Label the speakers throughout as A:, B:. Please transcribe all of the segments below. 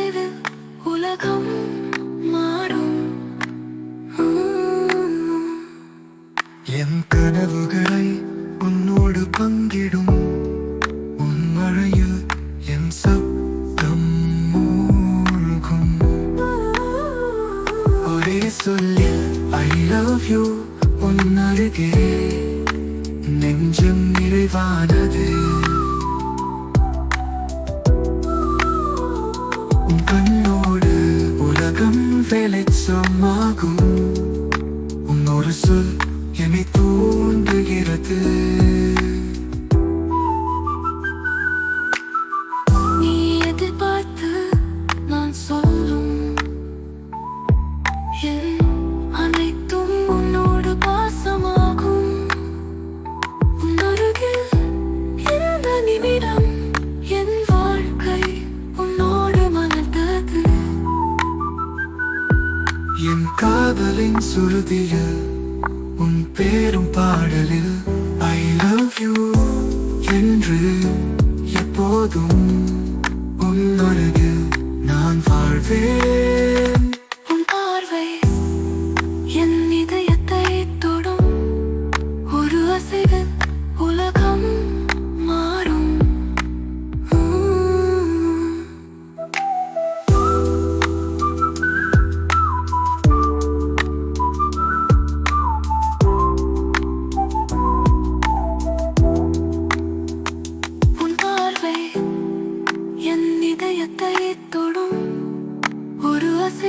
A: அசைவில் உலகம் மாறும்.
B: என் கனவுகளை உன்னோடு பங்கிடும். உன் மழையில் என் சப்தம் மூழ்கும். ஒரே சொல்லில் ஐ லவ் யூ உன் அருகே. நெஞ்சம் நிறைவானது. உன் கண்ணோடு உலகம் வெளிச்சமாகும். உன்னொரு சொல் என்னை
A: தூண்டுகிற என்
B: காதலின் சுருதியில் உன் பேரும் பாடலில் ஐ லவ் யூ என்று எப்போதும் உன் அருகில் நான் வாழ்வேன்.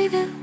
A: என்